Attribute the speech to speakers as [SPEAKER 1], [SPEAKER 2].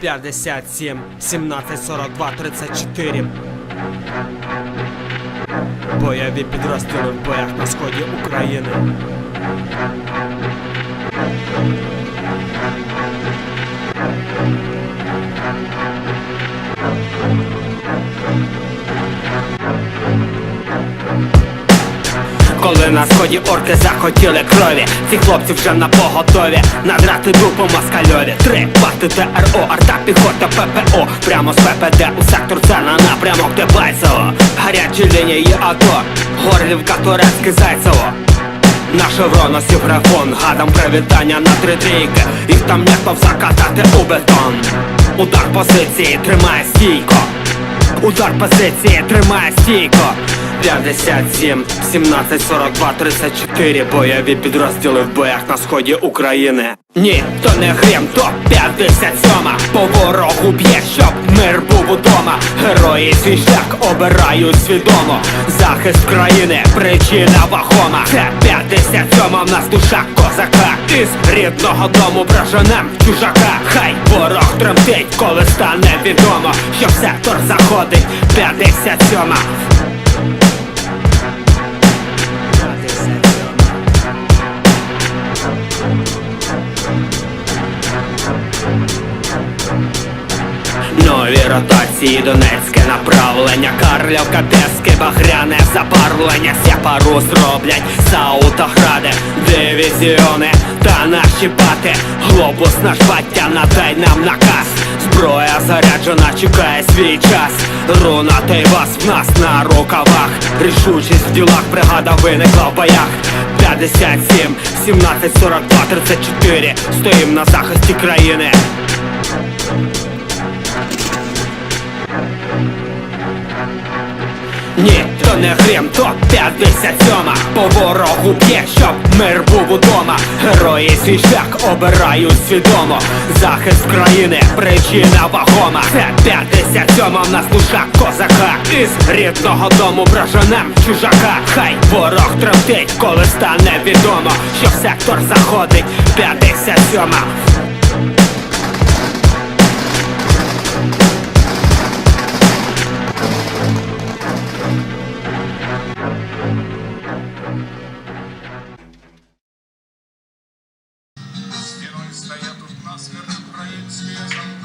[SPEAKER 1] 57 17 42 34 Бойові підрозділи в боях на сході України. Коли на сході орки захотіли крові, ці хлопці вже на поготові. Надрати дупу москальові. Три вахти ТРО, арта, піхота, ППО Прямо з ППД у сектор це на напрямок Дебальцево. Гарячі лінії АТО. Горлівка, Турецьке, Зайцево. На шеврона сів графон, гадам привітання на три трійки. Їх там ніхто закатати у бетон. Удар позиції тримає стійко. Удар позиції тримає стійко 57, 17, 42, 34 Бойові підрозділи в боях на сході України. Ні, то не грім, то 57 По ворогу б'є, щоб мир був удома. Герої свій шлях обирають свідомо. Захист країни, причина вагома. Це 57 в нас душа козака. Із рідного дому проженем чужака. Хай ворог тремтить, коли стане відомо Що сектор заходить. 57 Нові ротації, Донецьке направлення, Карлівка, Тески, Багряне забарвлення, Сяпару зроблять Саутогради, дивізіони та наші бати, глобус наш батя, надай нам наказ. Зброя заряджена, чекає свій час. Рунатий вас в нас на рукавах. Рішучість в ділах, бригада виникла в боях. 57, 17, 42, 34 Стоїм на захисті країни. Ні, то не грім, то 57 По ворогу б'є, щоб мир був удома. Герої свій шлях обирають свідомо. Захист країни, причина вагома. Це 57 в нас душа козака. Із рідного дому бражанем чужака. Хай ворог тремтить, коли стане відомо Що в сектор заходить. 57 Excuse me.